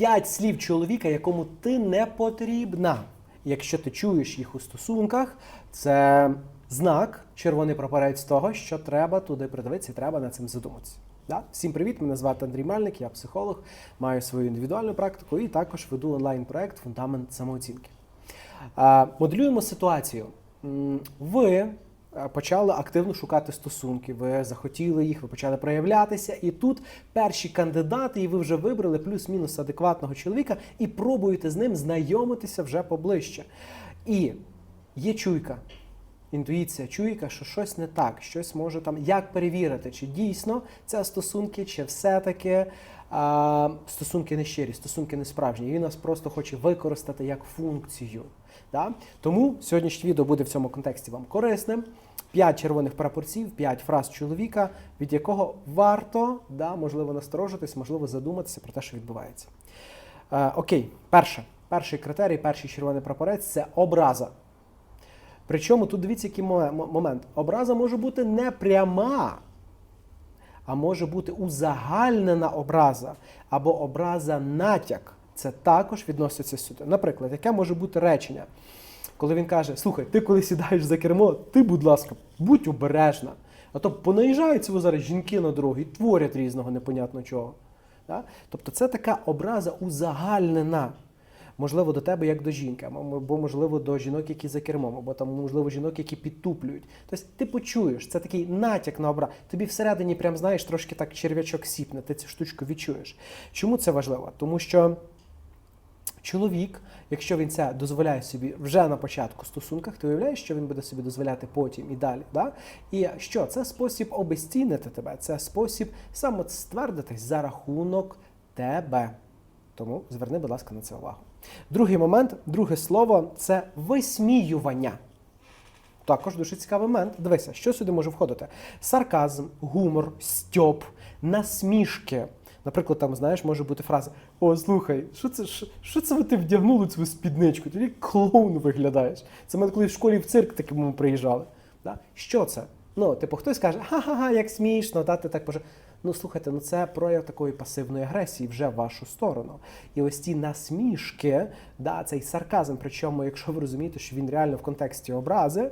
П'ять слів чоловіка, якому ти не потрібна. Якщо ти чуєш їх у стосунках, це знак, червоний прапорець того, що треба туди придивитися треба над цим задуматися. Да? Всім привіт! Мене звати Андрій Мельник, я психолог, маю свою індивідуальну практику і також веду онлайн-проект Фундамент самооцінки. Моделюємо ситуацію. Ви е, почали активно шукати стосунки, ви захотіли їх, ви почали проявлятися, і тут перші кандидати, і ви вже вибрали плюс-мінус адекватного чоловіка і пробуєте з ним знайомитися вже поближче. І є чуйка. Інтуїція, чуйка, що щось не так, щось може там. Як перевірити, чи дійсно це стосунки, чи все-таки а, стосунки не щирі, стосунки не справжні. Він нас просто хоче використати як функцію. Да? Тому сьогоднішнє відео буде в цьому контексті вам корисним. П'ять червоних прапорців, п'ять фраз чоловіка, від якого варто, да, можливо, насторожитись, можливо, задуматися про те, що відбувається. Е, окей, перше. Перший критерій, перший червоний прапорець це образа. Причому тут дивіться, який мо- мо- момент. Образа може бути не пряма, а може бути узагальнена образа або образа натяк. Це також відноситься сюди. Наприклад, яке може бути речення, коли він каже: Слухай, ти коли сідаєш за кермо, ти, будь ласка, будь обережна. А то понаїжджаються зараз жінки на дорогу і творять різного непонятно чого. Тобто це така образа узагальнена. Можливо, до тебе як до жінки, або можливо до жінок, які за кермом, або там можливо жінок, які підтуплюють. Тобто ти почуєш, це такий натяк на образ. Тобі всередині, прям знаєш, трошки так черв'ячок сіпне, ти цю штучку відчуєш. Чому це важливо? Тому що чоловік, якщо він це дозволяє собі вже на початку стосунках, ти уявляєш, що він буде собі дозволяти потім і далі. Да? І що це спосіб обезцінити тебе, це спосіб самоствердитись за рахунок тебе. Тому зверни, будь ласка, на це увагу. Другий момент, друге слово це висміювання. Також дуже цікавий момент. Дивися, що сюди може входити: сарказм, гумор, стьоп, насмішки. Наприклад, там, знаєш, може бути фраза: О, слухай, що це що, це ви ти вдягнули цю спідничку? Ти як клоун виглядаєш. Це ми коли в школі в цирк такому приїжджали. Да? Що це? Ну, типу, хтось каже, ха-ха-ха, як смішно, та ти так поже. Ну, слухайте, ну це прояв такої пасивної агресії вже в вашу сторону. І ось ті насмішки, да, цей сарказм, причому, якщо ви розумієте, що він реально в контексті образи,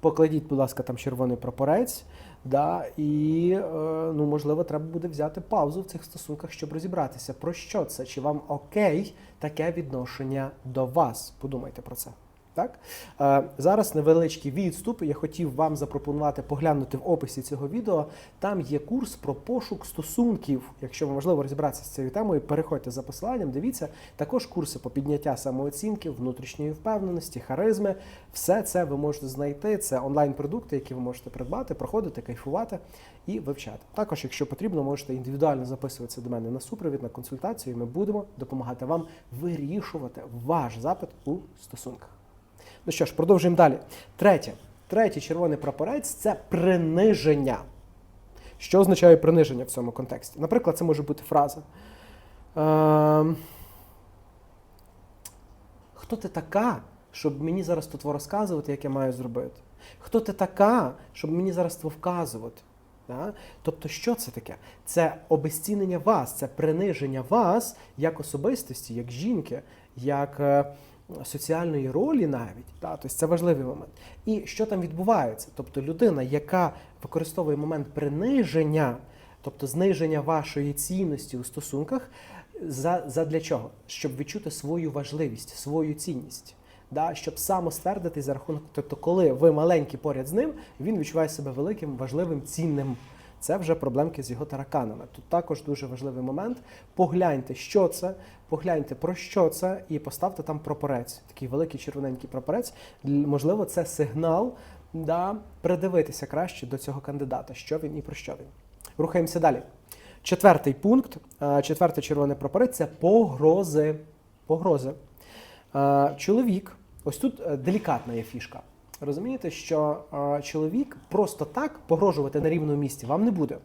покладіть, будь ласка, там червоний прапорець. Да, і е, ну, можливо, треба буде взяти паузу в цих стосунках, щоб розібратися, про що це, чи вам окей таке відношення до вас. Подумайте про це. Так? Е, зараз невеличкий відступ. Я хотів вам запропонувати поглянути в описі цього відео. Там є курс про пошук стосунків. Якщо вам важливо розібратися з цією темою, переходьте за посиланням, дивіться. Також курси по підняття самооцінки, внутрішньої впевненості, харизми. Все це ви можете знайти. Це онлайн-продукти, які ви можете придбати, проходити, кайфувати і вивчати. Також, якщо потрібно, можете індивідуально записуватися до мене на супровід, на консультацію. і Ми будемо допомагати вам вирішувати ваш запит у стосунках. Ну що ж, продовжуємо далі. Третє. Третій червоний прапорець це приниження. Що означає приниження в цьому контексті? Наприклад, це може бути фраза. Ем, Хто ти така, щоб мені зараз тут розказувати, як я маю зробити? Хто ти така, щоб мені зараз то вказувати? Да? Тобто, що це таке? Це обезцінення вас, це приниження вас як особистості, як жінки, як е, соціальної ролі навіть. Да? Тобто це важливий момент. І що там відбувається? Тобто людина, яка використовує момент приниження, тобто зниження вашої цінності у стосунках, за, задля чого? Щоб відчути свою важливість, свою цінність. Да, щоб самоствердитись за рахунок, тобто, коли ви маленькі поряд з ним, він відчуває себе великим, важливим, цінним. Це вже проблемки з його тараканами. Тут також дуже важливий момент. Погляньте, що це, погляньте про що це, і поставте там прапорець, такий великий червоненький прапорець. Можливо, це сигнал да, придивитися краще до цього кандидата, що він і про що він. Рухаємося далі. Четвертий пункт, е, четвертий червоний прапорець це погрози. Погрози. Е, Чоловік, ось тут е, делікатна є фішка. Розумієте, що е, чоловік просто так погрожувати на рівному місці вам не буде.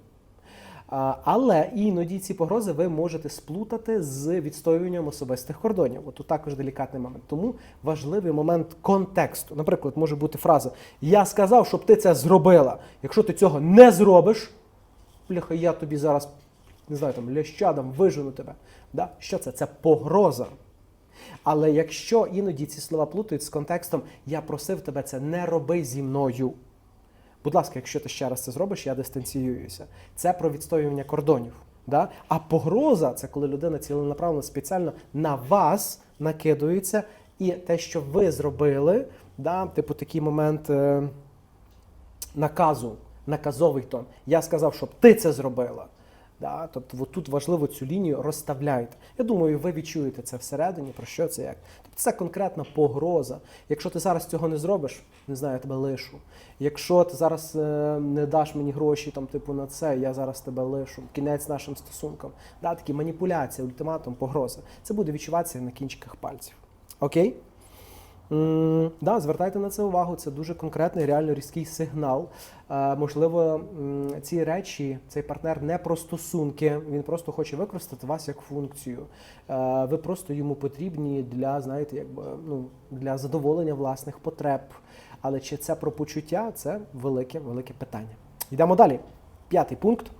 А, Але іноді ці погрози ви можете сплутати з відстоюванням особистих кордонів. От тут також делікатний момент. Тому важливий момент контексту. Наприклад, може бути фраза: Я сказав, щоб ти це зробила. Якщо ти цього не зробиш, бляха, я тобі зараз не знаю, там лящадам, вижену тебе. Да? Що це? Це погроза. Але якщо іноді ці слова плутають з контекстом Я просив тебе це не роби зі мною. Будь ласка, якщо ти ще раз це зробиш, я дистанціююся. Це про відстоювання кордонів. Да? А погроза це коли людина ціленаправленно спеціально на вас накидується, і те, що ви зробили, да, типу такий момент е, наказу, наказовий тон. Я сказав, щоб ти це зробила. Да? Тобто тут важливо цю лінію розставляйте. Я думаю, ви відчуєте це всередині, про що це як. Тобто це конкретна погроза. Якщо ти зараз цього не зробиш, не знаю, я тебе лишу. Якщо ти зараз е, не даш мені гроші, там, типу, на це, я зараз тебе лишу. Кінець нашим стосункам. Да, такі маніпуляції, ультиматум, погроза. Це буде відчуватися на кінчиках пальців. Окей? Да, звертайте на це увагу. Це дуже конкретний, реально різкий сигнал. Е, можливо, ці речі, цей партнер не про стосунки, він просто хоче використати вас як функцію. Е, ви просто йому потрібні для, знаєте, якби ну для задоволення власних потреб. Але чи це про почуття? Це велике, велике питання. Йдемо далі. П'ятий пункт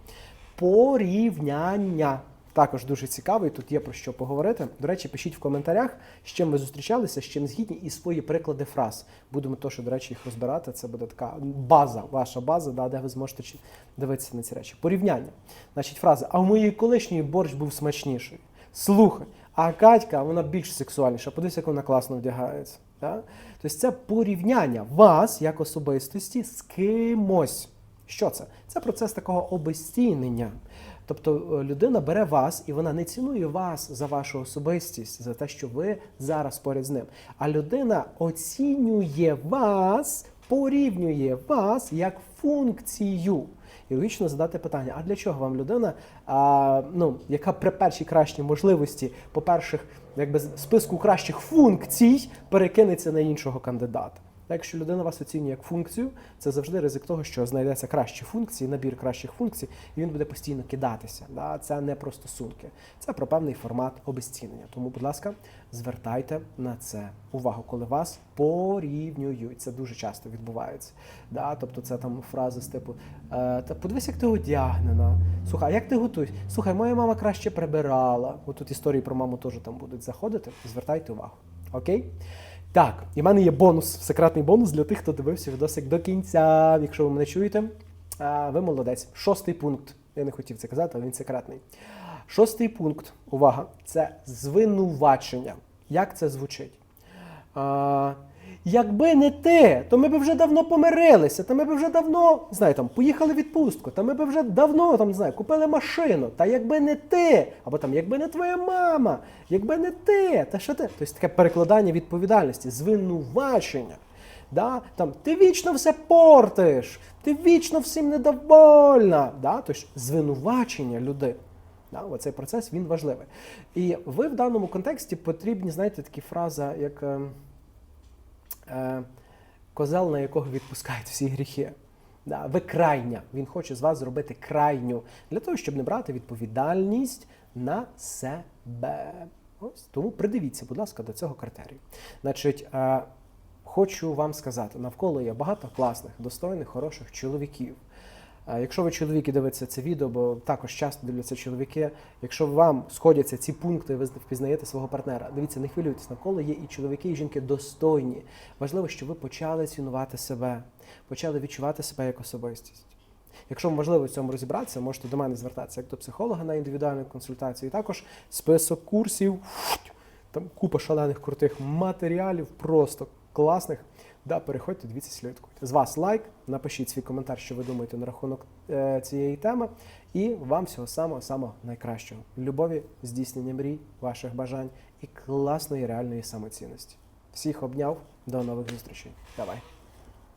порівняння. Також дуже цікавий, тут є про що поговорити. До речі, пишіть в коментарях, з чим ви зустрічалися, з чим згідні, і свої приклади фраз. Будемо то, що, до речі, їх розбирати. Це буде така база, ваша база, да, де ви зможете дивитися на ці речі. Порівняння. Значить, фраза: а в моїй колишньої борщ був смачніший. Слухай, а Катька, вона більш сексуальніша. Подивись, як вона класно вдягається. Да? Тобто це порівняння вас як особистості з кимось. Що це? Це процес такого обезцінення. Тобто е, людина бере вас і вона не цінує вас за вашу особистість, за те, що ви зараз поряд з ним. А людина оцінює вас, порівнює вас як функцію. І логічно задати питання: а для чого вам людина, а, ну, яка при першій кращій можливості, по перших, якби списку кращих функцій, перекинеться на іншого кандидата? Так, якщо людина вас оцінює як функцію, це завжди ризик того, що знайдеться кращі функції, набір кращих функцій, і він буде постійно кидатися. Да? Це не про стосунки, це про певний формат обезцінення. Тому, будь ласка, звертайте на це увагу, коли вас порівнюють. Це дуже часто відбувається. Да? Тобто, це там фрази з типу: е, та подивись, як ти одягнена. Слухай, а як ти готуєш? Слухай, моя мама краще прибирала. От тут історії про маму теж там будуть заходити. Звертайте увагу. Окей? Так, і в мене є бонус, секретний бонус для тих, хто дивився відосик до кінця. Якщо ви мене чуєте, ви молодець. Шостий пункт. Я не хотів це казати, але він секретний. Шостий пункт, увага, це звинувачення. Як це звучить? Якби не ти, то ми б вже давно помирилися, та ми б вже давно, знаю, там, поїхали в відпустку, та ми б вже давно там, не знаю, купили машину. Та якби не ти, або там, якби не твоя мама, якби не ти, та що ти? Тобто таке перекладання відповідальності, звинувачення. Да? Там, ти вічно все портиш, ти вічно всім недовольна. Да? Тобто звинувачення людини. Да, оцей процес він важливий. І ви в даному контексті потрібні, знаєте, такі фрази, як е, е, козел, на якого відпускають всі гріхи. Да, ви крайня. Він хоче з вас зробити крайню для того, щоб не брати відповідальність на себе. Ось тому придивіться, будь ласка, до цього критерію. Значить, е, хочу вам сказати, навколо є багато класних, достойних, хороших чоловіків. Е, Якщо ви чоловіки дивитеся це відео, бо також часто дивляться чоловіки. Якщо вам сходяться ці пункти, ви впізнаєте свого партнера. Дивіться, не хвилюйтесь, навколо є і чоловіки, і жінки достойні. Важливо, щоб ви почали цінувати себе, почали відчувати себе як особистість. Якщо вам важливо в цьому розібратися, можете до мене звертатися як до психолога на індивідуальну консультацію. І також список курсів, там купа шалених крутих матеріалів, просто класних. Да, переходьте, дивіться, слідкуйте. З вас лайк, напишіть свій коментар, що ви думаєте на рахунок е, цієї теми. І вам всього самого самого найкращого. Любові, здійснення мрій, ваших бажань і класної реальної самоцінності. Всіх обняв, до нових зустрічей. Давай.